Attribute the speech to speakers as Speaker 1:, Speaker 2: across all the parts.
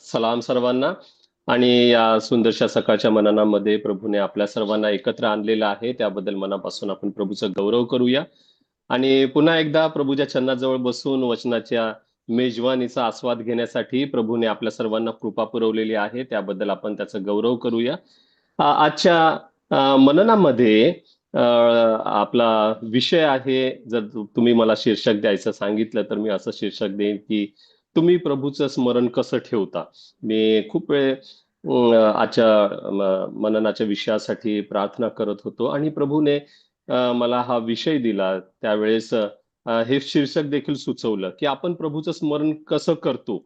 Speaker 1: सलाम सर्वांना. आणि या सुंदरशा सकाळच्या मननामध्ये प्रभूने आपल्या सर्वांना एकत्र आणलेलं आहे. त्याबद्दल मनापासून आपण प्रभूचा गौरव करूया. आणि पुन्हा एकदा प्रभूच्या चरणाजवळ बसून वचनाच्या मेजवानीचा आस्वाद घेण्यासाठी प्रभूने आपल्या सर्वांना कृपा पुरवलेली आहे. त्याबद्दल आपण त्याचा गौरव करूया. आजच्या मननामध्ये आपला विषय आहे. जर तुम्ही मला शीर्षक द्यायचं सांगितलं तर मी असं शीर्षक देईन की तुम्ही प्रभूचं स्मरण कसं ठेवता? मी खूप वेळ आजच्या मननाच्या विषयासाठी प्रार्थना करत होतो आणि प्रभूने मला हा विषय दिला. त्यावेळेस हे शीर्षक देखील सुचवलं की आपण प्रभूचं स्मरण कसं करतो?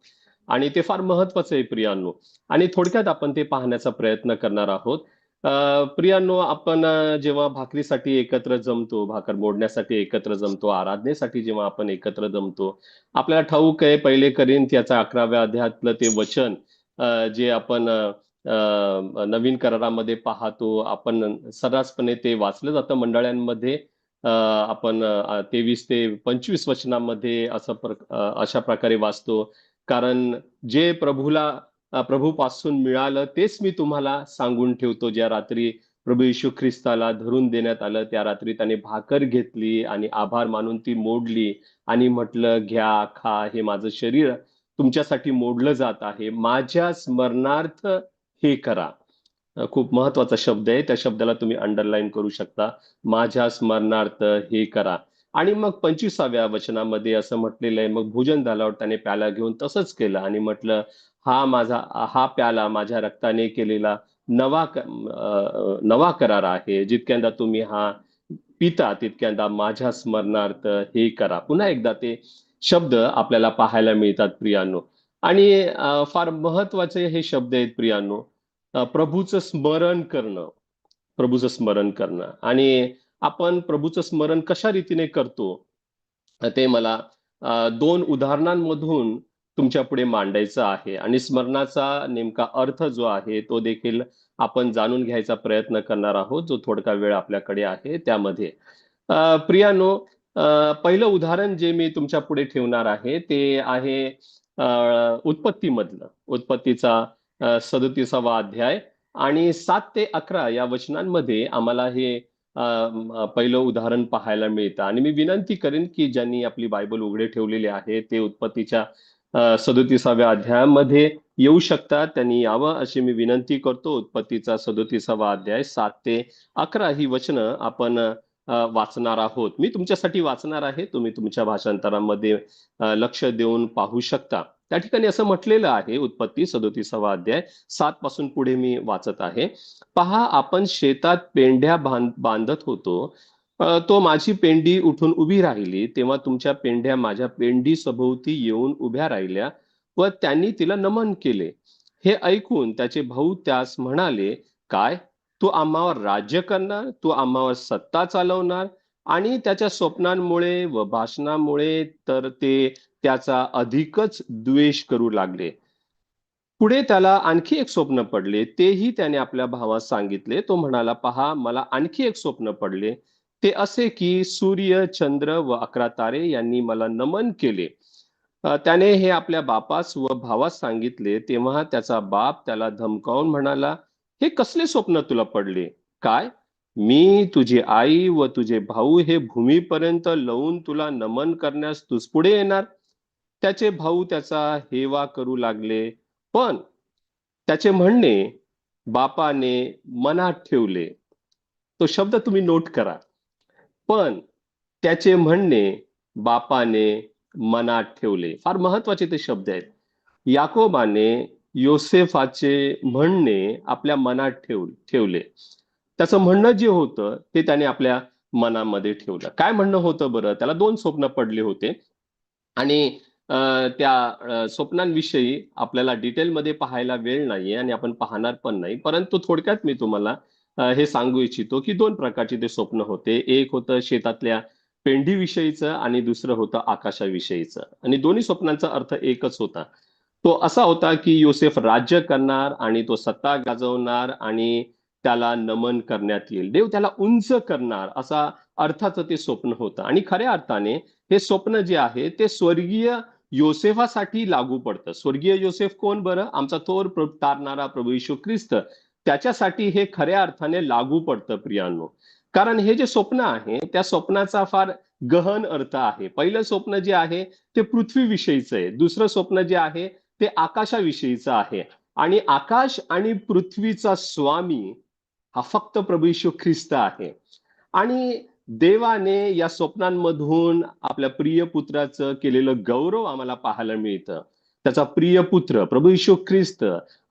Speaker 1: आणि ते फार महत्वाचं आहे प्रियांनो. आणि थोडक्यात आपण ते पाहण्याचा प्रयत्न करणार आहोत. प्रियांनो आपण जेव्हा भाकरीसाठी एकत्र जमतो भाकर मोडण्यासाठी एकत्र जमतो आराधनेसाठी जेव्हा आपण एकत्र जमतो आपल्याला ठाऊक आहे पहिले करीन त्याचा अकराव्या अध्यायातलं ते वचन जे आपण नवीन करारामध्ये पाहतो आपण सर्रासपणे ते वाचलं जातं. मंडळांमध्ये आपण तेवीस ते पंचवीस वचनामध्ये असं प्र- अशा प्रकारे वाचतो. कारण जे प्रभूला प्रभूपासून मिळालं तेच मी तुम्हाला सांगून ठेवतो. ज्या रात्री प्रभू येशू ख्रिस्ताला धरून देण्यात आलं त्या रात्री त्याने भाकर घेतली आणि आभार मानून ती मोडली आणि म्हटलं घ्या खा हे माझं शरीर तुमच्यासाठी मोडलं जात आहे. माझ्या स्मरणार्थ हे करा. खूप महत्त्वाचा शब्द आहे. त्या शब्दाला तुम्ही अंडरलाईन करू शकता. माझ्या स्मरणार्थ हे करा. आणि मग पंचवीसाव्या वचनामध्ये असं म्हटलेलं आहे मग भोजन झाल्यावर त्याने प्याला घेऊन तसंच केलं आणि म्हटलं हा माझा हा प्याला माझ्या रक्ताने केलेला नवा नवा करार आहे. जितक्यांदा तुम्ही हा पिता तितक्यांदा माझ्या स्मरणार्थ हे करा. पुन्हा एकदा ते शब्द आपल्याला पाहायला मिळतात प्रियांनो. आणि फार महत्त्वाचे हे शब्द आहेत प्रियांनो. प्रभूचं स्मरण करणं. प्रभूचं स्मरण करणं. आणि आपण प्रभूचं स्मरण कशा रीतीने करतो? ते मला दोन उदाहरणांमधून तुमच्यापुढे मांडायचं आहे. आणि स्मरणाचा नेमका अर्थ जो आहे तो देखील आपण जाणून घ्यायचा प्रयत्न करणार आहोत. जो थोडका वेळ आपल्याकडे आहे त्यामध्ये. प्रियानो पहिलं उदाहरण जे मी तुमच्यापुढे ठेवणार आहे ते आहे उत्पत्तीमधलं. उत्पत्तीचा सदतीसावा अध्याय. आणि सात ते अकरा या वचनांमध्ये आम्हाला हे पहिलं उदाहरण पाहायला मिळतं. आणि मी विनंती करेन की ज्यांनी आपली बायबल उघडे ठेवलेली आहे ते उत्पत्तीच्या सदोतीसाव्या अध्यायामध्ये येऊ शकतात. त्यांनी यावं अशी मी विनंती करतो. उत्पत्तीचा सदोतीसावा अध्याय सात ते अकरा ही वचनं आपण वाचणार आहोत. मी तुमच्यासाठी वाचणार आहे. तुम्ही तुमच्या भाषांतरामध्ये लक्ष देऊन पाहू शकता. त्या ठिकाणी असं म्हटलेलं आहे उत्पत्ती सदोतीसावा अध्याय सात पासून पुढे मी वाचत आहे. पहा आपण शेतात पेंढ्या बांधत होतो. तो माझी पेंडी उठून उभी राहिली. तेव्हा तुमच्या पेंढ्या माझ्या पेंडी सभोवती येऊन उभ्या राहिल्या व त्यांनी तिला नमन केले. हे ऐकून त्याचे भाऊ त्यास म्हणाले काय? तू आम्हावर राज्य करणार? तू आम्हावर सत्ता चालवणार? आणि त्याच्या स्वप्नांमुळे व भाषणामुळे तर ते त्याचा अधिकच द्वेष करू लागले. पुढे त्याला आणखी एक स्वप्न पडले. तेही त्याने आपल्या भावास सांगितले. तो म्हणाला पहा मला आणखी एक स्वप्न पडले. ते असे की सूर्य चंद्र व अकरा तारे यांनी मला नमन केले. त्याने हे आपल्या बापास व भावास सांगितले. तेव्हा त्याचा बाप त्याला धमकावून म्हणाला हे कसले स्वप्न तुला पडले? काय? मी तुझी आई व तुझे भाऊ हे भूमीपर्यंत लवून तुला नमन करण्यास तुझ पुढे येणार? त्याचे भाऊ त्याचा हेवा करू लागले. पण त्याचे म्हणणे बापाने मनात ठेवले. तो शब्द तुम्ही नोट करा. पण त्याचे म्हणणे बापाने मनात ठेवले. फार महत्त्वाचे ते शब्द आहेत. याकोबाने योसेफाचे म्हणणे आपल्या मनात ठेव ठेवले. त्याचं म्हणणं जे होतं ते त्याने आपल्या मनामध्ये ठेवलं. काय म्हणणं होतं बरं? त्याला दोन स्वप्न पडले होते. आणि त्या स्वप्नांविषयी आपल्याला डिटेलमध्ये पाहायला वेळ नाहीये आणि आपण पाहणार पण नाही. परंतु थोडक्यात मी तुम्हाला हे सांगू इच्छितो की दोन प्रकारचे ते स्वप्न होते. एक होतं शेतातल्या पेंढीविषयीचं आणि दुसरं होतं आकाशाविषयीचं. आणि दोन्ही स्वप्नांचा अर्थ एकच होता. तो असा होता की योसेफ राज्य करणार आणि तो सत्ता गाजवणार आणि त्याला नमन करण्यात येईल. देव त्याला उंच करणार असा अर्थाचं ते स्वप्न होतं. आणि खऱ्या अर्थाने हे स्वप्न जे आहे ते स्वर्गीय योसेफासाठी लागू पडतं. स्वर्गीय योसेफ कोण बरं? आमचा थोर तारणारा प्रभू यशू ख्रिस्त. त्याच्यासाठी हे खऱ्या अर्थाने लागू पडतं प्रियांनो. कारण हे जे स्वप्न आहे त्या स्वप्नाचा फार गहन अर्थ आहे. पहिलं स्वप्न जे आहे ते पृथ्वीविषयीचं आहे. दुसरं स्वप्न जे आहे ते आकाशाविषयीचं आहे. आणि आकाश आणि पृथ्वीचा स्वामी हा फक्त प्रभू यशू ख्रिस्त आहे. आणि देवाने या स्वप्नांमधून आपल्या प्रिय पुत्राचं केलेलं गौरव आम्हाला पाहायला मिळतं. त्याचा प्रिय पुत्र प्रभू यशू ख्रिस्त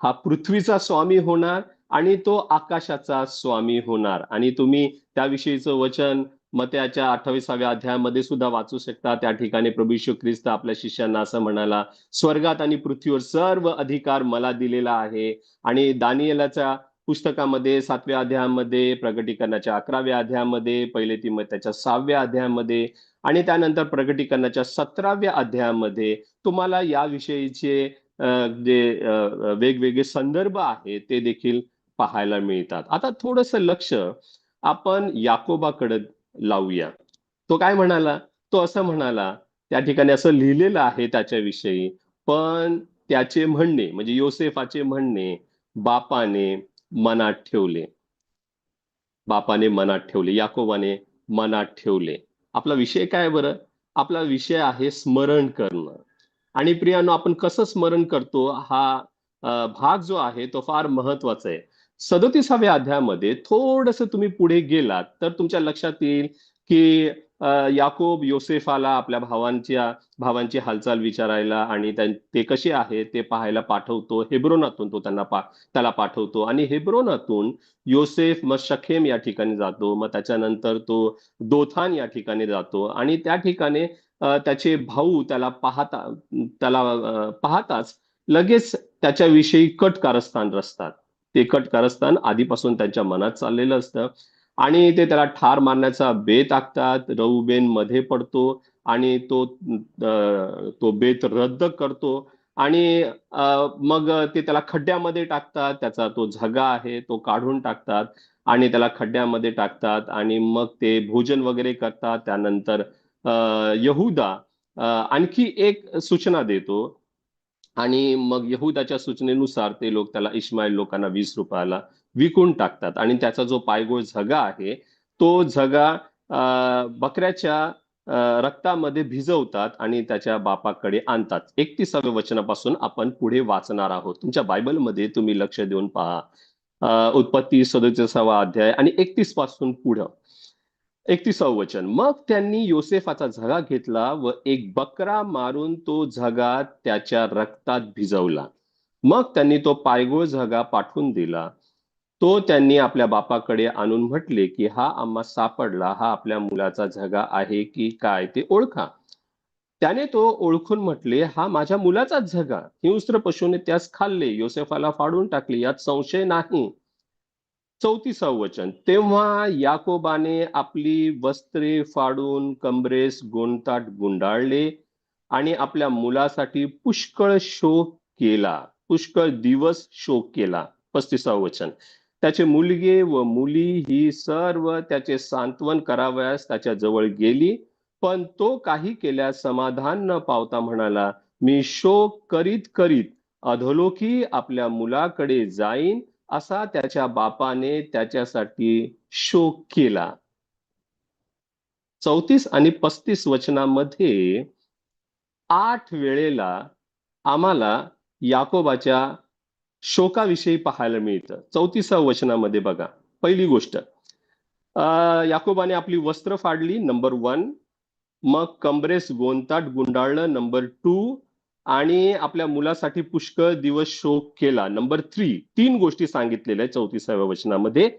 Speaker 1: हा पृथ्वीचा स्वामी होणार आणि तो आकाशाचा स्वामी होणार. आणि तुम्ही त्याविषयीचं वचन मत्याच्या अठ्ठावीसाव्या अध्यायामध्ये सुद्धा वाचू शकता. त्या ठिकाणी प्रभू यशू ख्रिस्त आपल्या शिष्यांना असं म्हणाला स्वर्गात आणि पृथ्वीवर सर्व अधिकार मला दिलेला आहे आणि दानियलाचा पुस्तकामध्ये सातव्या अध्यायामध्ये प्रगटीकरणाच्या अकराव्या अध्यायामध्ये पहिले ती त्याच्या सहाव्या अध्यायामध्ये आणि त्यानंतर प्रगटीकरणाच्या सतराव्या अध्यायामध्ये तुम्हाला याविषयीचे जे वेगवेगळे संदर्भ आहेत ते देखील पाहायला मिळतात. आता थोडस लक्ष आपण याकोबाकडे लावूया. तो काय म्हणाला? तो असं म्हणाला त्या ठिकाणी असं लिहिलेलं आहे त्याच्याविषयी पण त्याचे म्हणणे म्हणजे योसेफाचे म्हणणे बापाने मनात ठेवले. बापाने मनात ठेवले याकोबाने मनात ठेवले. आपला विषय काय बरं? आपला विषय आहे स्मरण करणं. आणि प्रियानो आपण कसं स्मरण करतो? हा भाग जो आहे तो फार महत्त्वाचा आहे. सदोतीसाव्या अध्यायामध्ये थोडस तुम्ही पुढे गेलात तर तुमच्या लक्षात येईल की याकोब योसेफाला आपल्या भावांच्या भावांची हालचाल विचारायला आणि ते कसे आहे ते पाहायला पाठवतो. हेब्रोनातून तो त्यांना पा त्याला पाठवतो. आणि हेब्रोनातून योसेफ मग शखेम या ठिकाणी जातो. मग त्याच्यानंतर तो दोथान या ठिकाणी जातो. आणि त्या ठिकाणी त्याचे भाऊ त्याला पाहता त्याला पाहताच लगेच त्याच्याविषयी कट कारस्थान रचतात. ते कट कारस्थान आधीपासून त्यांच्या मनात चाललेलं असतं. आणि ते त्याला ठार मारण्याचा बेत आखतात. रऊबेन मध्ये पडतो आणि तो तो बेत रद्द करतो. आणि मग ते त्याला खड्ड्यामध्ये टाकतात. त्याचा तो झगा आहे तो काढून टाकतात आणि त्याला खड्ड्यामध्ये टाकतात आणि मग ते भोजन वगैरे करतात. त्यानंतर यहुदा आणखी एक सूचना देतो. आणि मग यहुदाच्या सूचनेनुसार ते लोक त्याला इस्माईल लोकांना वीस रुपयाला विकून टाकतात. आणि त्याचा जो पायगोळ झगा आहे तो झगा बकऱ्याच्या रक्तामध्ये भिजवतात आणि त्याच्या बापाकडे आणतात. एकतीसाव्या वचनापासून आपण पुढे वाचणार आहोत. तुमच्या बायबलमध्ये तुम्ही लक्ष देऊन पहा. उत्पत्ती सदतीसावा अध्याय आणि एकतीसपासून पुढं. एकतीसावं वचन. मग त्यांनी योसेफाचा झगा घेतला व एक बकरा मारून तो झगा त्याच्या रक्तात भिजवला. मग त्यांनी तो पायगोळ झगा पाठवून दिला. तो त्यांनी आपल्या बापाकडे आणून म्हटले की हा आम्हा सापडला. हा आपल्या मुलाचा झगा आहे की काय ते ओळखा. त्याने तो ओळखून म्हटले हा माझ्या मुलाचाच झगा. हिंस्त्र पशुने त्यास खाल्ले. योसेफाला फाडून टाकले. यात संशय नाही. चौतीसावं वचन. तेव्हा याकोबाने आपली वस्त्रे फाडून कमरेस गोंताट गुंडाळले आणि आपल्या मुलासाठी पुष्कळ शोक केला. पुष्कळ दिवस शोक केला. पस्तीसावं वचन. त्याचे मुलगे व मुली ही सर्व त्याचे सांत्वन करावयास त्याच्याजवळ गेली पण तो काही केल्यास समाधान न पावता म्हणाला मी शोक करीत करीत अधोलोकी आपल्या मुलाकडे जाईन असा त्याच्या बापाने त्याच्यासाठी शोक केला. चौतीस आणि पस्तीस वचनामध्ये आठ वेळेला आम्हाला याकोबाच्या शोकाविषयी पाहायला मिळतं. चौतीसा वचनामध्ये बघा पहिली गोष्ट. अं, याकोबाने आपली वस्त्र फाडली नंबर वन. मग कमरेस गोंताट गुंडाळलं नंबर टू. आणि आपल्या मुलासाठी पुष्कळ दिवस शोक केला नंबर थ्री. तीन गोष्टी सांगितलेल्या आहेत चौतीसाव्या वचनामध्ये.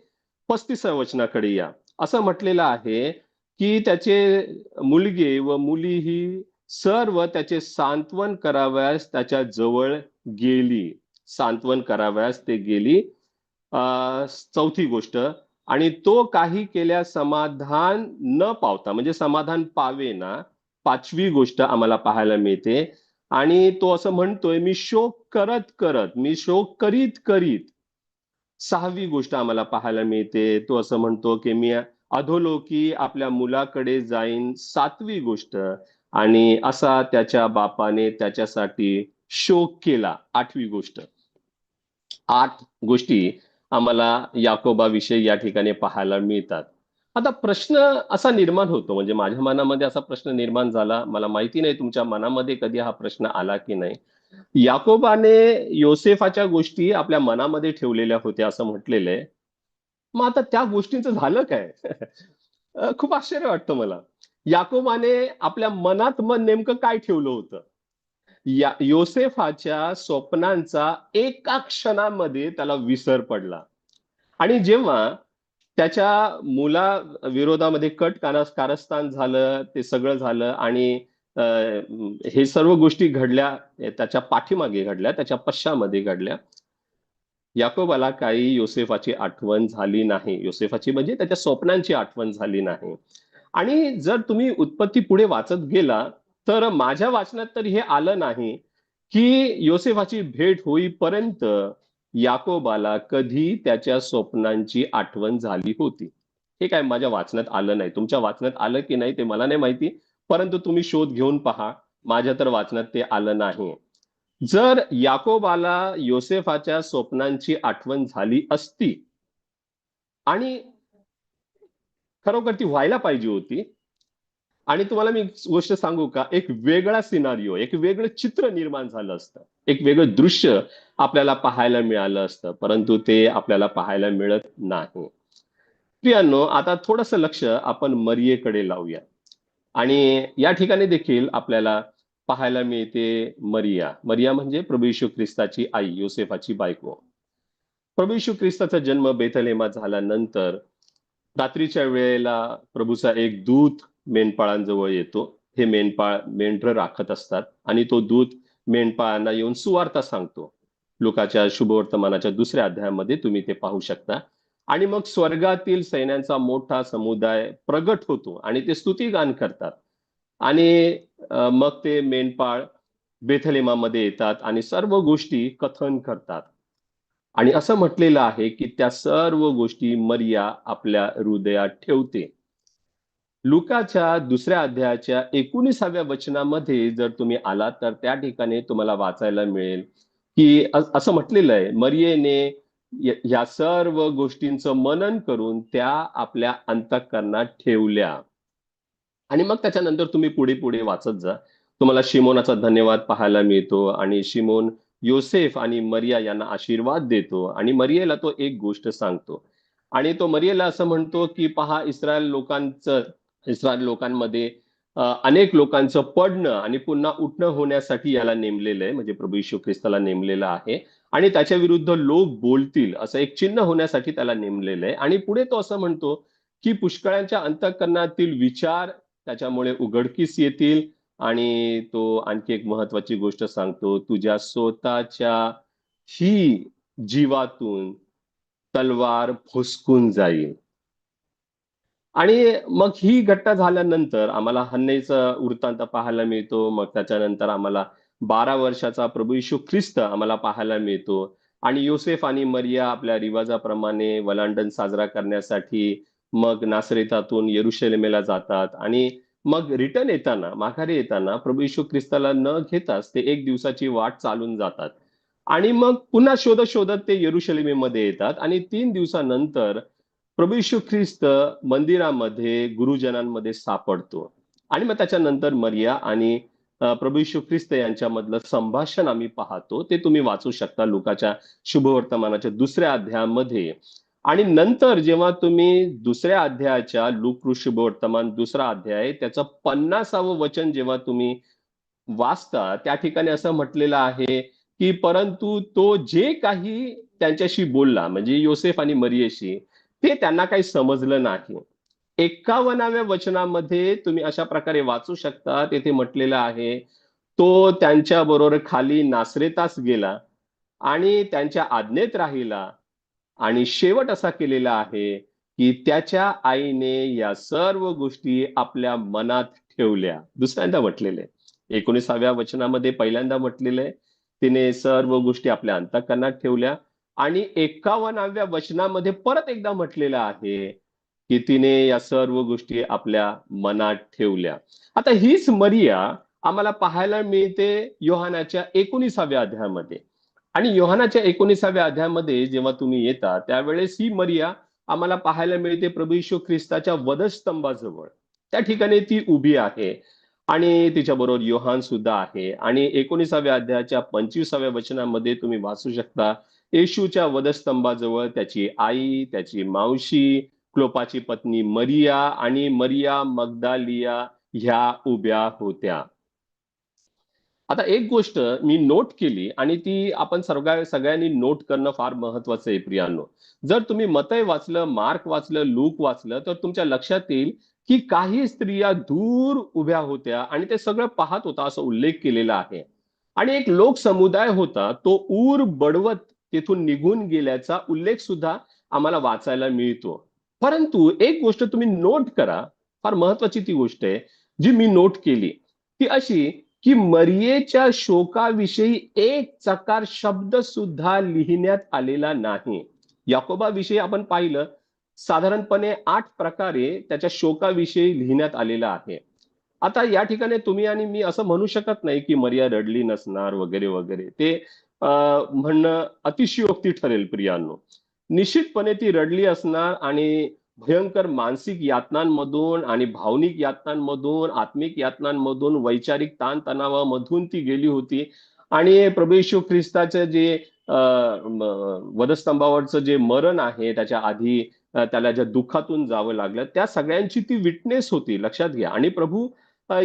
Speaker 1: पस्तीसाव्या वचनाकडे या. असं म्हटलेलं आहे की त्याचे मुलगे व मुली ही सर्व त्याचे सांत्वन करावयास त्याच्याजवळ गेली. सांत्वन करावयास ते गेली. अं, चौथी गोष्ट आणि तो काही केल्या समाधान न पावता म्हणजे समाधान पावे ना पाचवी गोष्ट आम्हाला पाहायला मिळते. आणि तो असं म्हणतोय मी शोक करत करत मी शोक करीत करीत सहावी गोष्ट आम्हाला पाहायला मिळते. तो असं म्हणतो की मी अधोलोकी आपल्या मुलाकडे जाईन. सातवी गोष्ट आणि असा त्याच्या बापाने त्याच्यासाठी शोक केला. आठवी गोष्ट. आठ गोष्टी आम्हाला याकोबाविषयी या ठिकाणी पाहायला मिळतात. आता प्रश्न असा निर्माण होतो म्हणजे माझ्या मनामध्ये असा प्रश्न निर्माण झाला मला माहिती नाही तुमच्या मनामध्ये कधी हा प्रश्न आला की नाही. याकोबाने योसेफाच्या गोष्टी आपल्या मनामध्ये ठेवलेल्या होत्या असं म्हटलेलं आहे. मग आता त्या गोष्टींचं झालं काय? खूप आश्चर्य वाटतं मला. याकोबाने आपल्या मनात मन नेमकं काय ठेवलं होतं? या योसेफाच्या स्वप्नांचा एका क्षणामध्ये त्याला विसर पडला. आणि जेव्हा त्याच्या मुला विरोधामध्ये कट कारस कारस्थान झालं ते सगळं झालं आणि हे सर्व गोष्टी घडल्या त्याच्या पाठीमागे घडल्या त्याच्या पश्चामध्ये घडल्या याकोबाला काही योसेफाची आठवण झाली नाही. योसेफाची म्हणजे त्याच्या स्वप्नांची आठवण झाली नाही. आणि जर तुम्ही उत्पत्ती पुढे वाचत गेला तर माझ्या वाचनात तर हे आलं नाही की योसेफाची भेट होईपर्यंत याकोबाला कधी त्याच्या स्वप्नांची आठवण झाली होती. हे काय माझ्या वाचनात आलं नाही. तुमच्या वाचनात आलं की नाही ते मला नाही माहिती. परंतु तुम्ही शोध घेऊन पहा. माझ्या तर वाचनात ते आलं नाही. जर याकोबाला योसेफाच्या स्वप्नांची आठवण झाली असती आणि खरोखर ती व्हायला पाहिजे होती आणि तुम्हाला मी गोष्ट सांगू का? एक वेगळा सिनारिओ एक वेगळं चित्र निर्माण झालं असतं. एक वेगळं दृश्य आपल्याला पाहायला मिळालं असतं परंतु ते आपल्याला पाहायला मिळत नाही. प्रियांनो आता थोडस लक्ष आपण मरियेकडे लावूया. आणि या ठिकाणी देखील आपल्याला पाहायला मिळते मरिया. मरिया म्हणजे प्रभू यशू ख्रिस्ताची आई योसेफाची बायको. प्रभू यशू ख्रिस्ताचा जन्म बेथलेमा झाल्यानंतर रात्रीच्या वेळेला प्रभूचा एक दूत मेंढपाळांजवळ येतो. हे मेंढपाळ मेंढर राखत असतात आणि तो दूत मेंढपाळांना येऊन सुवार्ता सांगतो. लोकाच्या शुभवर्तमानाच्या दुसऱ्या अध्यायामध्ये तुम्ही ते पाहू शकता. आणि मग स्वर्गातील सैन्यांचा मोठा समुदाय प्रगट होतो आणि ते स्तुतिगान करतात. आणि मग ते मेंढपाळ बेथलेमामध्ये येतात आणि सर्व गोष्टी कथन करतात. आणि असं म्हटलेलं आहे की त्या सर्व गोष्टी मर्या आपल्या हृदयात ठेवते. लुकाच्या दुसऱ्या अध्यायाच्या एकोणीसाव्या वचनामध्ये जर तुम्ही आलात तर त्या ठिकाणी तुम्हाला वाचायला मिळेल की असं म्हटलेलं आहे मरियेने या सर्व गोष्टींचं मनन करून त्या आपल्या अंतकरणात ठेवल्या. आणि मग त्याच्यानंतर तुम्ही पुढे पुढे वाचत जा. तुम्हाला शिमोनाचा धन्यवाद पाहायला मिळतो आणि शिमोन योसेफ आणि मरिया यांना आशीर्वाद देतो आणि मरियेला तो एक गोष्ट सांगतो. आणि तो मरियेला असं म्हणतो की पहा इस्रायल लोकांचं इस्रायल लोकांमध्ये अनेक लोकांचं पडणं आणि पुन्हा उठणं होण्यासाठी याला नेमलेलं आहे म्हणजे प्रभू यशू ख्रिस्ताला नेमलेलं आहे. आणि त्याच्या विरुद्ध लोक बोलतील असं एक चिन्ह होण्यासाठी त्याला नेमलेलं आहे. आणि पुढे तो असं म्हणतो की पुष्कळांच्या अंतःकरणातील विचार त्याच्यामुळे उघडकीस येतील. आणि तो आणखी एक महत्वाची गोष्ट सांगतो तुझ्या स्वतःच्या ही जीवातून तलवार फुसकून जाईल. आणि मग ही घटना झाल्यानंतर आम्हाला हन्नेचा वृत्तांत पाहायला मिळतो. मग त्याच्यानंतर आम्हाला बारा वर्षाचा प्रभू यशू ख्रिस्त आम्हाला पाहायला मिळतो. आणि योसेफ आणि मरिया आपल्या रिवाजाप्रमाणे वलांडन साजरा करण्यासाठी मग नासरेतातून येरुशलेमेला जातात. आणि मग रिटर्न येताना माघारी येताना प्रभू यशू ख्रिस्ताला न घेताच ते एक दिवसाची वाट चालून जातात. आणि मग पुन्हा शोधत शोधत ते येरुशलेमेमध्ये येतात. आणि तीन दिवसानंतर प्रभू यशू ख्रिस्त मंदिरामध्ये गुरुजनांमध्ये सापडतो. आणि मग त्याच्यानंतर मरिया आणि प्रभू यशू ख्रिस्त यांच्यामधलं संभाषण आम्ही पाहतो. ते तुम्ही वाचू शकता लोकाच्या शुभवर्तमानाच्या दुसऱ्या अध्यायामध्ये. आणि नंतर जेव्हा तुम्ही दुसऱ्या अध्यायाच्या लूक शुभवर्तमान दुसरा अध्याय त्याचं पन्नासावं वचन जेव्हा तुम्ही वाचता त्या ठिकाणी असं म्हटलेलं आहे की परंतु तो जे काही त्यांच्याशी बोलला म्हणजे योसेफ आणि मरियेशी ते त्यांना काही समजलं नाही. एक्कावनाव्या वचनामध्ये तुम्ही अशा प्रकारे वाचू शकता तेथे म्हटलेलं आहे तो त्यांच्या बरोबर खाली नासरेतास गेला आणि त्यांच्या आज्ञेत राहिला. आणि शेवट असा केलेला आहे की त्याच्या आईने या सर्व गोष्टी आपल्या मनात ठेवल्या. दुसऱ्यांदा म्हटलेले एकोणीसाव्या वचनामध्ये पहिल्यांदा म्हटलेले तिने सर्व गोष्टी आपल्या अंतकरणात ठेवल्या. आणि एकावन्नाव्या वचनामध्ये परत एकदा म्हटलेलं आहे की तिने या सर्व गोष्टी आपल्या मनात ठेवल्या. आता हीच मरिया आम्हाला पाहायला मिळते योहानाच्या एकोणीसाव्या अध्यायामध्ये. आणि योहानाच्या एकोणीसाव्या अध्यायामध्ये जेव्हा तुम्ही येता त्यावेळेस ही मरिया आम्हाला पाहायला मिळते प्रभू यशू ख्रिस्ताच्या वधस्तंभाजवळ. त्या ठिकाणी ती उभी आहे आणि तिच्याबरोबर योहान सुद्धा आहे. आणि एकोणीसाव्या अध्यायाच्या पंचवीसाव्या वचनामध्ये तुम्ही वाचू शकता येशूच्या वधस्तंभाजवळ त्याची आई त्याची मावशी क्लोपाची पत्नी मरिया आणि मरिया मगदालिया ह्या उभ्या होत्या. आता एक गोष्ट मी नोट केली आणि ती आपण सगळ्या सगळ्यांनी नोट करणं फार महत्वाचं आहे प्रियांनो. जर तुम्ही मतय वाचलं मार्क वाचलं लूक वाचलं तर तुमच्या लक्षात येईल की काही स्त्रिया दूर उभ्या होत्या आणि ते सगळं पाहत होता असा उल्लेख केलेला आहे. आणि एक लोक समुदाय होता तो ऊर बडवत तिथून निघून गेल्याचा उल्लेख सुद्धा आम्हाला वाचायला मिळतो. परंतु एक गोष्ट तुम्ही नोट करा फार महत्वाची ती गोष्ट आहे जी मी नोट केली. ती अशी की मरियेच्या शोकाविषयी एक चकार शब्द सुद्धा लिहिण्यात आलेला नाही. याकोबाविषयी आपण पाहिलं साधारणपणे आठ प्रकारे त्याच्या शोकाविषयी लिहिण्यात आलेला आहे. आता या ठिकाणी तुम्ही आणि मी असं म्हणू शकत नाही की मरिया रडली नसणार वगैरे वगैरे. ते म्हणणं अतिशयोक्ती ठरेल प्रियांनो. निश्चितपणे ती रडली असणार आणि भयंकर मानसिक यातनांमधून आणि भावनिक यातनांमधून आत्मिक यातनांमधून वैचारिक ताणतणावामधून ती गेली होती. आणि प्रभेशू ख्रिस्ताचं जे वधस्तंभावरचं जे मरण आहे त्याच्या आधी त्याला ज्या दुःखातून जावं लागलं त्या सगळ्यांची ती विटनेस होती लक्षात घ्या. आणि प्रभू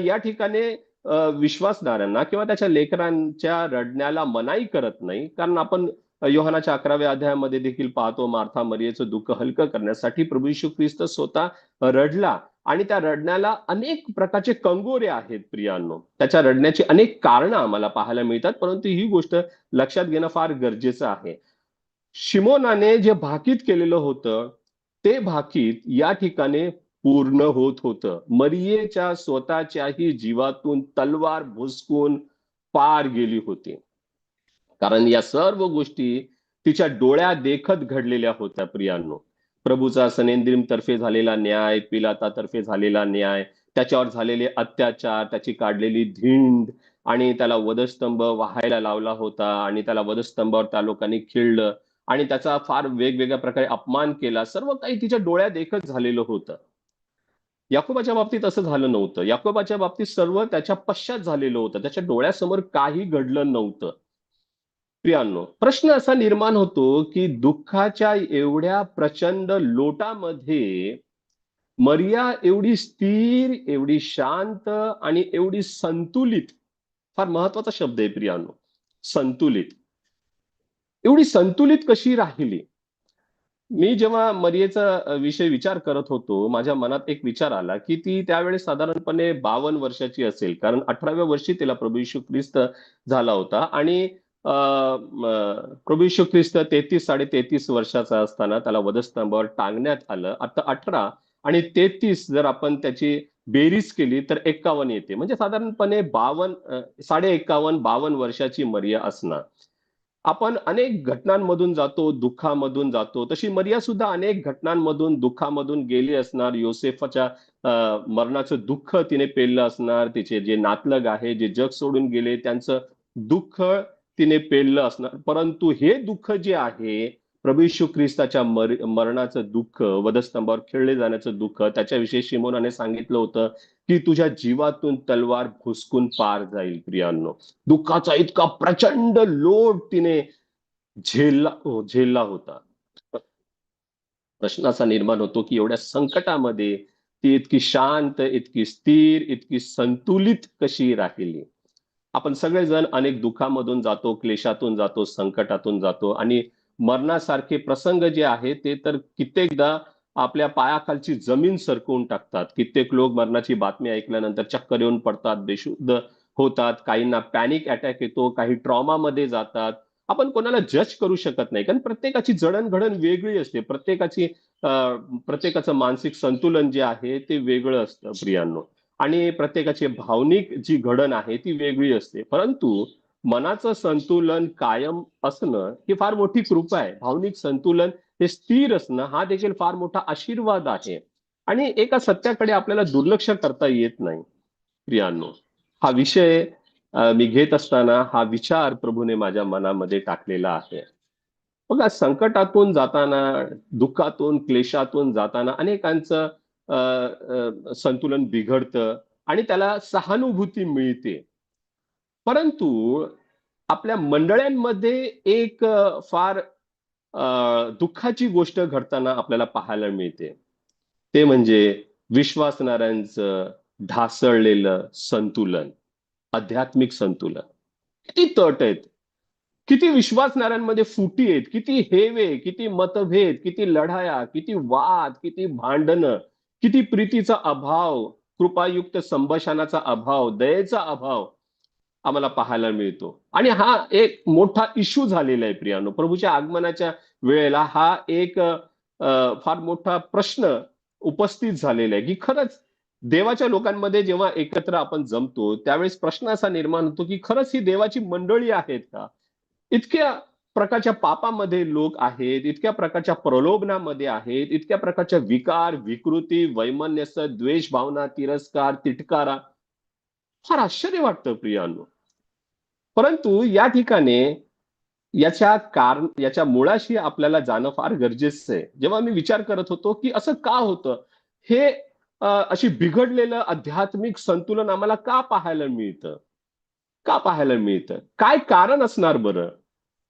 Speaker 1: या ठिकाणी विश्वासदारांना किंवा त्याच्या लेकरांच्या रडण्याला मनाई करत नाही कारण आपण योहानाच्या अकराव्या अध्यायामध्ये देखील पाहतो मार्था मरियेचं दुःख हलकं करण्यासाठी प्रभू यशू ख्रिस्त स्वतः रडला आणि त्या रडण्याला अनेक प्रकारचे कंगोरे आहेत प्रियांनो. त्याच्या रडण्याची अनेक कारणं आम्हाला पाहायला मिळतात परंतु ही गोष्ट लक्षात घेणं फार गरजेचं आहे. शिमोनाने जे भाकीत केलेलं होतं ते भाकीत या ठिकाणी पूर्ण होत होतं. मरियेच्या स्वतःच्याही जीवातून तलवार भुसकून पार गेली होती. कारण या सर्व गोष्टी तिच्या डोळ्या देखत घडलेल्या होत्या प्रियांनो. प्रभूचा सनेंद्रिम तर्फे झालेला न्याय पिलाता तर्फे झालेला न्याय त्याच्यावर झालेले अत्याचार त्याची काढलेली धिंड आणि त्याला वधस्तंभ वाहायला लावला होता आणि त्याला वधस्तंभावर त्या लोकांनी खिळलं आणि त्याचा फार वेगवेगळ्या प्रकारे अपमान केला. सर्व काही तिच्या डोळ्या देखत झालेलं होतं. याकोबाच्या बाबतीत असं झालं नव्हतं. याकोबाच्या बाबतीत सर्व त्याच्या पश्चात झालेलं होतं. त्याच्या डोळ्यासमोर काही घडलं नव्हतं. प्रियांनो प्रश्न असा निर्माण होतो की दुःखाच्या एवढ्या प्रचंड लोटामध्ये मर्या एवढी स्थिर एवढी शांत आणि एवढी संतुलित फार महत्त्वाचा शब्द आहे प्रियांनो संतुलित. एवढी संतुलित कशी राहिली? मी जेव्हा मरियेचा विषय विचार करत होतो माझ्या मनात एक विचार आला की ती त्यावेळेस साधारणपणे बावन्न वर्षाची असेल. कारण अठराव्या वर्षी तिला प्रभू यशू ख्रिस्त झाला होता आणि प्रभू यशू ख्रिस्त तेहतीस साडे तेहतीस वर्षाचा असताना त्याला वधस्तंभावर टांगण्यात आलं. आता अठरा आणि तेहतीस जर आपण त्याची बेरीज केली तर एक्कावन्न येते. म्हणजे साधारणपणे बावन्न साडे एक्कावन्न बावन्न वर्षाची मर्या असणार. आपण अनेक घटनांमधून जातो दुःखामधून जातो. तशी मरिया सुद्धा अनेक घटनांमधून दुःखामधून गेली असणार. योसेफच्या मरणाचं दुःख तिने पेललं असणार. तिचे जे नातलग आहे जे जग सोडून गेले त्यांचं दुःख तिने पेललं असणार. परंतु हे दुःख जे आहे प्रभू यशू ख्रिस्ताच्या मर मरणाचं दुःख वधस्तंभावर खेळले जाण्याचं दुःख त्याच्याविषयी शिमोनाने सांगितलं होतं की तुझ्या जीवातून तलवार भुसकून पार जाईल प्रियांनो. दुःखाचा इतका प्रचंड लोड तिने झेलला हो, झेलला होता. प्रश्न असा निर्माण होतो की एवढ्या संकटामध्ये ती इतकी शांत इतकी स्थिर इतकी संतुलित कशी राहिली? आपण सगळेजण अनेक दुःखामधून जातो क्लेशातून जातो संकटातून जातो आणि मरणासारखे प्रसंग जे आहे ते तर कित्येकदा आपल्या पायाखालची जमीन सरकवून टाकतात. कित्येक लोक मरणाची बातमी ऐकल्यानंतर चक्कर येऊन पडतात बेशुद्ध होतात. काहींना पॅनिक अटॅक येतो काही ट्रॉमामध्ये जातात. आपण कोणाला जज करू शकत नाही. कारण प्रत्येकाची जडणघडण वेगळी असते. प्रत्येकाची प्रत्येकाचं मानसिक संतुलन जे आहे ते वेगळं असतं प्रियांनो. आणि प्रत्येकाची भावनिक जी घडण आहे ती वेगळी असते. परंतु मनाचं संतुलन कायम असणं ही फार मोठी कृपा आहे. भावनिक संतुलन हे स्थिर असणं हा देखील फार मोठा आशीर्वाद आहे. आणि एका सत्याकडे आपल्याला दुर्लक्ष करता येत नाही. प्रियांनो हा विषय मी घेत असताना हा विचार प्रभूने माझ्या मनामध्ये टाकलेला आहे. बघा संकटातून जाताना दुःखातून क्लेशातून जाताना अनेकांचं संतुलन बिघडतं आणि त्याला सहानुभूती मिळते. परंतु आपल्या मंडळांमध्ये एक फार दुःखाची गोष्ट घडताना आपल्याला पाहायला मिळते. ते म्हणजे विश्वासणाऱ्यांचं ढासळलेलं संतुलन आध्यात्मिक संतुलन. किती तट आहेत. किती विश्वासणाऱ्यांमध्ये फुटी आहेत. किती हेवे किती मतभेद किती लढाया किती वाद किती भांडणं किती प्रीतीचा अभाव कृपायुक्त संभाषणाचा अभाव दयेचा अभाव आम्हाला पाहायला मिळतो. आणि हा एक मोठा इश्यू झालेला आहे प्रियानो. प्रभूच्या आगमनाच्या वेळेला हा एक फार मोठा प्रश्न उपस्थित झालेला आहे. की खरंच देवाच्या लोकांमध्ये जेव्हा एकत्र आपण जमतो त्यावेळेस प्रश्न असा निर्माण होतो की खरंच ही देवाची मंडळी आहेत का? इतक्या प्रकारच्या पापामध्ये लोक आहेत इतक्या प्रकारच्या प्रलोभनामध्ये आहेत इतक्या प्रकारच्या विकार विकृती वैमन्यस द्वेष भावना तिरस्कार तिटकारा. फार आश्चर्य वाटतं प्रियांनो. परंतु या ठिकाणी याच्या कारण याच्या मुळाशी आपल्याला जाणं फार गरजेचं आहे. जेव्हा मी विचार करत होतो की असं का होतं? हे अशी बिघडलेलं आध्यात्मिक संतुलन आम्हाला का पाहायला मिळतं? का पाहायला मिळतं? काय कारण असणार बरं?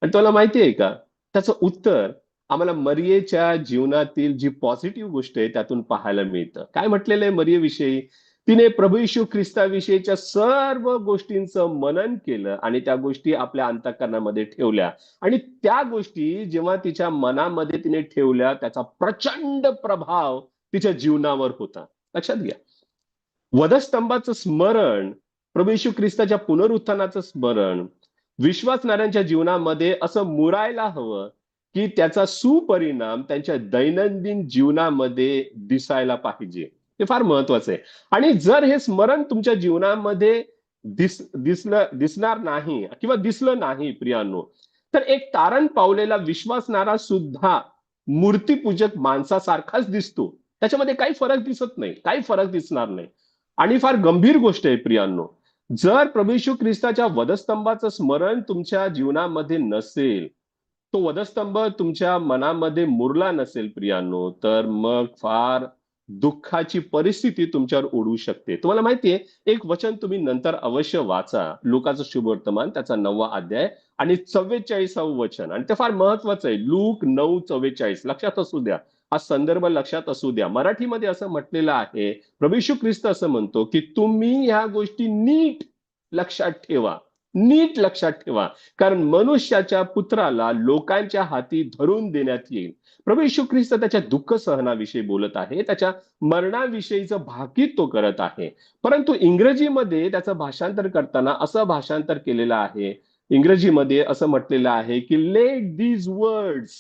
Speaker 1: आणि तुला माहिती आहे का? त्याचं उत्तर आम्हाला मरियेच्या जीवनातील जी पॉझिटिव्ह गोष्ट आहे त्यातून पाहायला मिळतं. काय म्हटलेलं आहे मरियेविषयी? तिने प्रभू यशू ख्रिस्ताविषयीच्या सर्व गोष्टींचं मनन केलं आणि त्या गोष्टी आपल्या अंतकरणामध्ये ठेवल्या. आणि त्या गोष्टी जेव्हा तिच्या मनामध्ये तिने ठेवल्या त्याचा प्रचंड प्रभाव तिच्या जीवनावर होता. लक्षात घ्या. वधस्तंभाचं स्मरण प्रभू यशू ख्रिस्ताच्या पुनरुत्थानाचं स्मरण विश्वासणाऱ्यांच्या जीवनामध्ये असं मुरायला हवं की त्याचा सुपरिणाम त्यांच्या दैनंदिन जीवनामध्ये दिसायला पाहिजे. ते फार महत्वाचं आहे. आणि जर हे स्मरण तुमच्या जीवनामध्ये दिस दिसलं दिसणार नाही किंवा दिसलं नाही प्रियांनो तर एक तारण पावलेला विश्वासणारा सुद्धा मूर्तीपूजक माणसासारखाच दिसतो. त्याच्यामध्ये काही फरक दिसत नाही काही फरक दिसणार नाही. आणि फार गंभीर गोष्ट आहे प्रियांनो जर प्रभू ख्रिस्ताच्या वधस्तंभाचं स्मरण तुमच्या जीवनामध्ये नसेल तो वधस्तंभ तुमच्या मनामध्ये मुरला नसेल प्रियांनो तर मग फार दुःखाची परिस्थिती तुमच्यावर ओढू शकते. तुम्हाला माहितीये एक वचन तुम्ही नंतर अवश्य वाचा. लोकाचं शुभवर्तमान त्याचा नववा अध्याय आणि चव्वेचाळीसावं वचन. आणि ते फार महत्वाचं आहे. लूक नऊ चव्वेचाळीस. लक्षात असू द्या. हा संदर्भ लक्षात असू द्या. मराठीमध्ये असं म्हटलेलं आहे प्रभू ख्रिस्त असं म्हणतो की तुम्ही ह्या गोष्टी नीट लक्षात ठेवा. नीट लक्षात ठेवा. कारण मनुष्याच्या पुत्राला लोकांच्या हाती धरून देण्यात येईल. प्रभू येशू ख्रिस्त त्याच्या दुःख सहनाविषयी बोलत आहे. त्याच्या मरणाविषयीचं भाकीत तो करत आहे. परंतु इंग्रजीमध्ये त्याचं भाषांतर करताना असं भाषांतर केलेलं आहे. इंग्रजीमध्ये असं म्हटलेलं आहे की let these words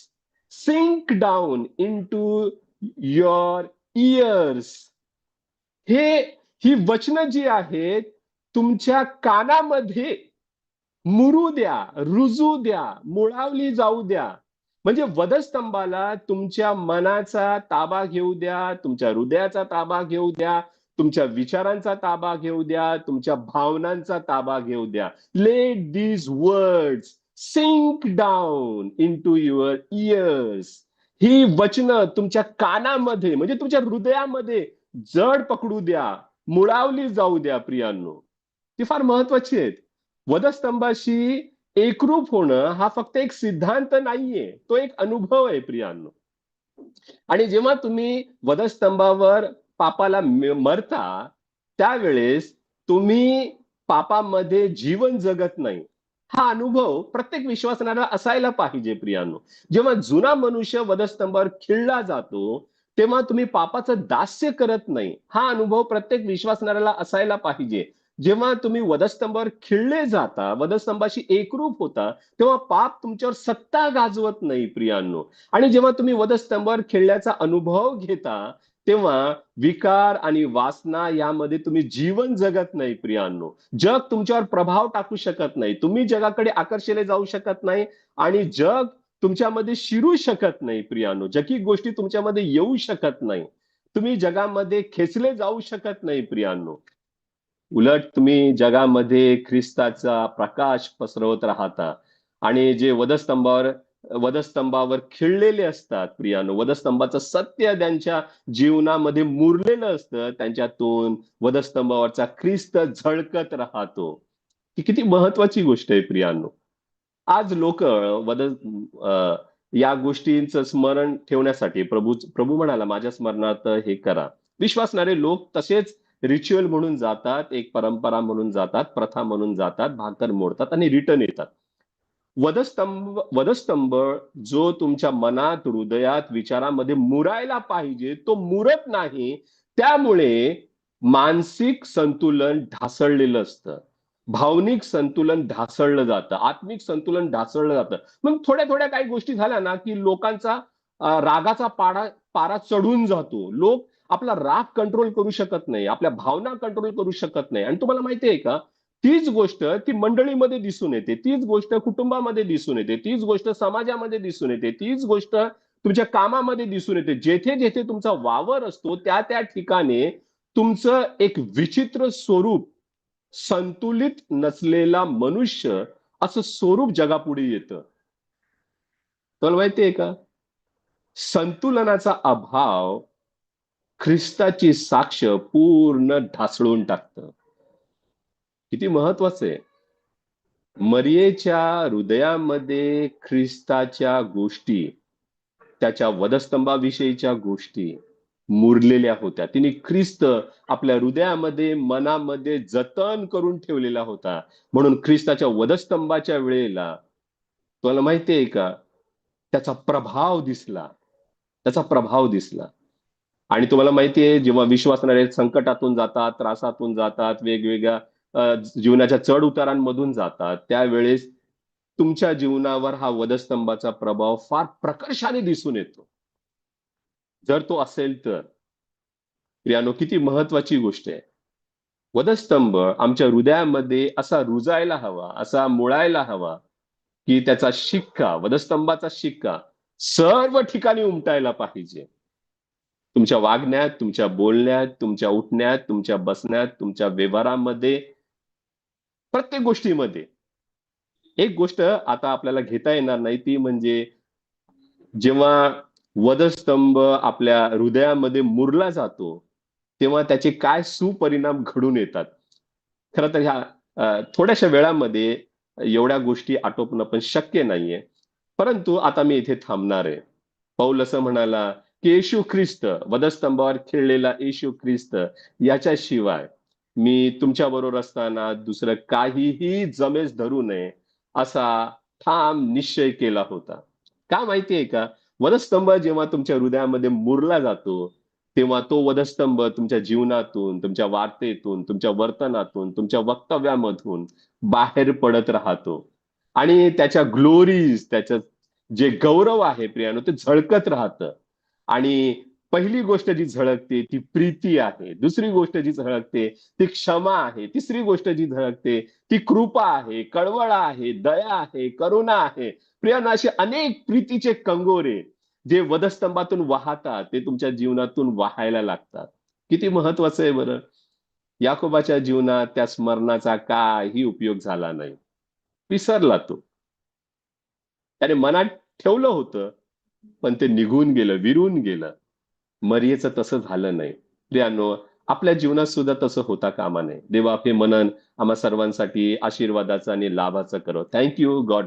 Speaker 1: sink down into your ears हे ही वचनं जी आहेत तुमच्या कानामध्ये मुरू द्या रुजू द्या मुळावली जाऊ द्या. म्हणजे वधस्तंभाला तुमच्या मनाचा ताबा घेऊ द्या तुमच्या हृदयाचा ताबा घेऊ द्या तुमच्या विचारांचा ताबा घेऊ द्या तुमच्या भावनांचा ताबा घेऊ द्या. Let these words sink down into your ears ही वचनं तुमच्या कानामध्ये म्हणजे तुमच्या हृदयामध्ये जड पकडू द्या मुळावली जाऊ द्या प्रियांनो. ती फार महत्वाची आहेत. वधस्तंभाशी एकरूप होणं हा फक्त एक सिद्धांत नाहीये. तो एक अनुभव आहे प्रियांनो. आणि जेव्हा तुम्ही वधस्तंभावर पापाला मरता त्यावेळेस तुम्ही पापामध्ये जीवन जगत नाही. हा अनुभव प्रत्येक विश्वासणारा असायला पाहिजे प्रियांनो. जेव्हा जुना मनुष्य वधस्तंभावर खिळला जातो तेव्हा तुम्ही पापाचं दास्य करत नाही. हा अनुभव प्रत्येक विश्वासणाऱ्याला असायला पाहिजे. जेव्हा तुम्ही वधस्तंभावर खिळले जाता वधस्तंभाशी एकरूप होता तेव्हा पाप तुमच्यावर सत्ता गाजवत नाही प्रियांनो. आणि जेव्हा तुम्ही वधस्तंभावर खिळल्याचा अनुभव घेता तेव्हा विकार आणि वासना यामध्ये तुम्ही जीवन जगत नाही प्रियांनो. जग तुमच्यावर प्रभाव टाकू शकत नाही. तुम्ही जगाकडे आकर्षले जाऊ शकत नाही आणि जग तुमच्यामध्ये शिरू शकत नाही प्रियांनो. जगी गोष्टी तुमच्यामध्ये येऊ शकत नाही. तुम्ही जगामध्ये खेचले जाऊ शकत नाही प्रियांनो. उलट तुम्ही जगामध्ये ख्रिस्ताचा प्रकाश पसरवत राहता. आणि जे वधस्तंभावर वधस्तंभावर खिळलेले असतात प्रियानो वधस्तंभाचं सत्य त्यांच्या जीवनामध्ये मुरलेलं असतं. त्यांच्यातून वधस्तंभावरचा ख्रिस्त झळकत राहतो. ही किती महत्वाची गोष्ट आहे प्रियांनो. आज लोक वद या गोष्टींचं स्मरण ठेवण्यासाठी प्रभू प्रभू म्हणाला माझ्या स्मरणार्थ हे करा. विश्वासणारे लोक तसेच रिच्युअल म्हणून जातात एक परंपरा म्हणून जातात प्रथा म्हणून जातात भाकर मोडतात आणि रिटर्न येतात. वधस्तंभ वधस्तंभ जो तुमच्या मनात हृदयात विचारामध्ये मुरायला पाहिजे तो मुरत नाही. त्यामुळे मानसिक संतुलन ढासळलेलं असतं. भावनिक संतुलन ढासळलं जातं. आत्मिक संतुलन ढासळलं जातं. मग थोड्या थोड्या काही गोष्टी झाल्या ना की लोकांचा रागाचा पाडा पारा चढून जातो. लोक आपला राग कंट्रोल करू शकत नाही आपल्या भावना कंट्रोल करू शकत नाही. आणि तुम्हाला माहिती आहे का? तीच गोष्ट ती मंडळीमध्ये दिसून येते तीच गोष्ट कुटुंबामध्ये दिसून येते तीच गोष्ट समाजामध्ये दिसून येते तीच गोष्ट तुमच्या कामामध्ये दिसून येते. जेथे जेथे तुमचा वावर असतो त्या त्या ठिकाणी तुमचं एक विचित्र स्वरूप संतुलित नसलेला मनुष्य असं स्वरूप जगापुढे येतं. तुम्हाला माहितीये का? संतुलनाचा अभाव ख्रिस्ताची साक्ष पूर्ण ढासळून टाकतं. किती महत्वाचं आहे. मरियेच्या हृदयामध्ये ख्रिस्ताच्या गोष्टी त्याच्या वधस्तंभाविषयीच्या गोष्टी मुरलेल्या होत्या. तिने ख्रिस्त आपल्या हृदयामध्ये मनामध्ये जतन करून ठेवलेला होता. म्हणून ख्रिस्ताच्या वधस्तंभाच्या वेळेला तुम्हाला माहिती आहे का? त्याचा प्रभाव दिसला. त्याचा प्रभाव दिसला. आणि तुम्हाला माहिती आहे जेव्हा विश्वासणारे संकटातून जातात त्रासातून जातात वेगवेगळ्या जीवनाच्या चढ उतारांमधून जातात त्यावेळेस तुमच्या जीवनावर हा वधस्तंभाचा प्रभाव फार प्रकर्षाने दिसून येतो. जर तो असेल तर. प्रियानो किती महत्वाची गोष्ट आहे. वधस्तंभ आमच्या हृदयामध्ये असा रुजायला हवा असा मुळायला हवा की त्याचा शिक्का वधस्तंभाचा शिक्का सर्व ठिकाणी उमटायला पाहिजे. तुमच्या वागण्यात तुमच्या बोलण्यात तुमच्या उठण्यात तुमच्या बसण्यात तुमच्या व्यवहारामध्ये प्रत्येक गोष्टीमध्ये. एक गोष्ट आता आपल्याला घेता येणार नाही ती म्हणजे जेव्हा वधस्तंभ आपल्या हृदयामध्ये मुरला जातो तेव्हा त्याचे काय सुपरिणाम घडून येतात? खरं तर ह्या थोड्याशा वेळामध्ये एवढ्या गोष्टी आटोपणं पण शक्य नाहीये. परंतु आता मी इथे थांबणार आहे. पाऊल असं म्हणाला केशू येशू ख्रिस्त वधस्तंभावर खेळलेला येशू ख्रिस्त याच्याशिवाय मी तुमच्या बरोबर असताना दुसरं काहीही जमेस धरू नये असा ठाम निश्चय केला होता. का माहितीये का? वधस्तंभ जेव्हा तुमच्या हृदयामध्ये मुरला जातो तेव्हा तो वधस्तंभ तुमच्या जीवनातून तुमच्या वार्तेतून तुमच्या वर्तनातून तुमच्या वक्तव्यामधून बाहेर पडत राहतो. आणि त्याच्या ग्लोरीज त्याचं जे गौरव आहे प्रियानो ते झळकत राहतं. आणि पहिली गोष्ट जी झळकते ती प्रीती आहे. दुसरी गोष्ट जी झळकते ती क्षमा आहे. तिसरी गोष्ट जी झळकते ती कृपा आहे कळवळा आहे दया आहे करुणा आहे. प्रियानो असे अनेक प्रीतीचे कंगोरे जे वधस्तंभातून वाहतात ते तुमच्या जीवनातून वाहायला लागतात. किती महत्वाचं आहे बरं. याकोबाच्या जीवनात त्या स्मरणाचा काही उपयोग झाला नाही. विसरला तो. त्याने मनात ठेवलं होतं पण ते निघून गेलं विरून गेलं. मरियेचं तसं झालं नाही. प्रियानो आपल्या जीवनात सुद्धा तसं होता कामा नये. देवा आपले मनन आम्हा सर्वांसाठी आशीर्वादाचं आणि लाभाचं करो. Thank you God